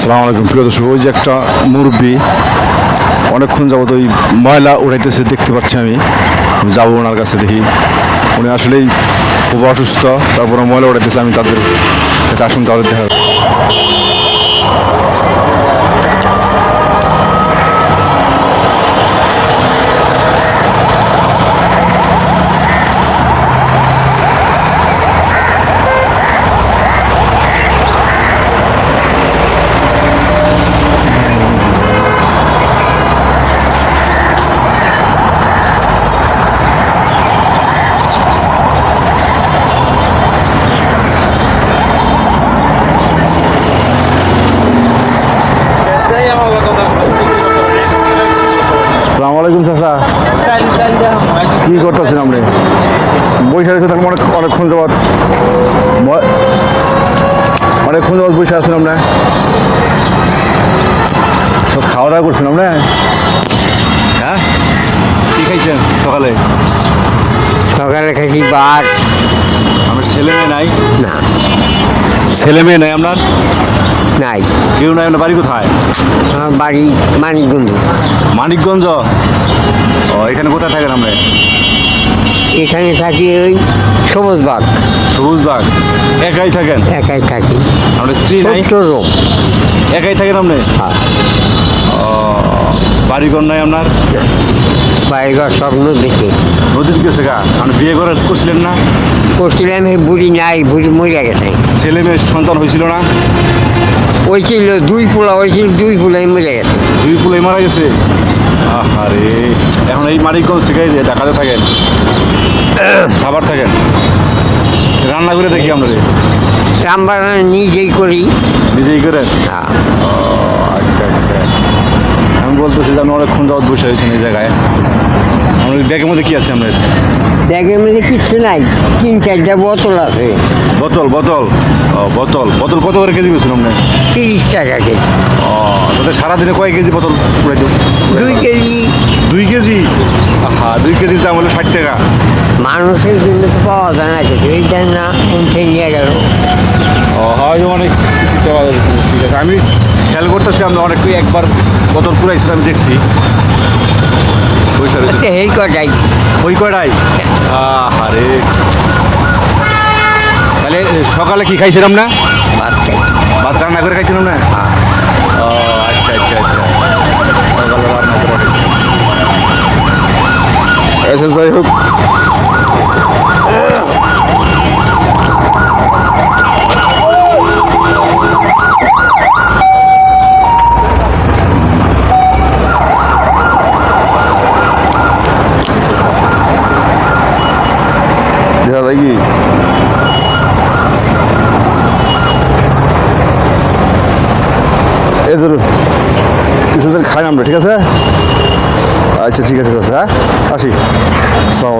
আসসালামু আলাইকুম। প্রিয় দর্শক, ওই যে একটা মুরব্বি, অনেকক্ষণ যাবত ওই ময়লা উড়াইতেছে, দেখতে পাচ্ছি আমি। যাব ওনার কাছে দেখি। উনি আসলেই খুব অসুস্থ তারপরে ময়লা উড়াইতেছে, আমি তাদের কাছে আসুন, তাদের দেখা আসসালামু আলাইকুম চাচা কি করতেছেন আপনি বৈশাখ থাকবেন অনেক অনেকক্ষণ যাবৎ অনেকক্ষণ যাবৎ বসে আছেন আপনি সব খাওয়া দাওয়া করছেন আপনি হ্যাঁ? কি খাইছেন সকালে? সকালে খাইছি ভাত। আমার ছেলে মেয়ে নাই? না। ছেলে মেয়ে নাই আপনার? নাই। কেউ নাই আপনার বাড়ি কোথায়? আমার বাড়ি মানিকগঞ্জ। মানিকগঞ্জ? ও এখানে কোথায় থাকেন আমরা এখানে থাকি ওই সবুজবাগ সবুজবাগ একাই থাকেন? একাই থাকি। আমরা স্ত্রী নাই? রোগ একাই থাকেন আপনি? হ্যাঁ। বাড়িঘর নাই আপনার? বাড়িঘর স্বপ্ন দেখে নদীর গেছে গা? আপনি বিয়ে করে করছিলেন না? করছিলাম এই বুড়ি নাই বুড়ি মরে গেছে। ছেলে মেয়ে সন্তান হয়েছিল না? ওই ছিল দুই পোলা ওই ছিল দুই পোলাই মরে গেছে। দুই পুলাই মারা গেছে আরে এখন এই মানিকগঞ্জ থেকে ঢাকাতে থাকেন। খাবার থাকেন। রান্না করে দেখি আমরা। রান্না নিজেই করি। নিজেই করেন? আচ্ছা আচ্ছা। আমি বলতেছি যে আমি অনেকক্ষণ যাওয়ার বসে হয়েছেন এই জায়গায়। আমার ব্যাগের মধ্যে কি আছে আপনার? ব্যাগের মধ্যে কিচ্ছু নাই। তিন চারটা বোতল আছে। বোতল বোতল? ও বোতল। বোতল কত করে কেজি বেছেন আপনি? তিরিশ টাকা কেজি। ও তাতে সারাদিনে কয় কেজি বোতল উড়াই দেব? দুই কেজি। দুই কেজি? হ্যাঁ দুই কেজির দাম হলো ষাট টাকা। মানুষের জন্য তো পাওয়া যায় না কিছু এইটা না উঠে নিয়ে গেল। ও হয়তো অনেক ঠিক আছে। আমি খেয়াল করতেছি আমরা অনেক একবার বোতল পুরাইছিল আমি দেখছি। কটাই ওই কটাই আরে তাহলে সকালে কি খাইছিলাম না? ভাত খাই। ভাত রান্না করে খাইছিলাম না ও আচ্ছা আচ্ছা আচ্ছা সকালে রান্না করে খাইছি। আচ্ছা যাই হোক দেখা যায় কি এই ধরুন কিছুদিন খাই আমরা ঠিক আছে? আচ্ছা ঠিক আছে হ্যাঁ? আসি। আসসালামু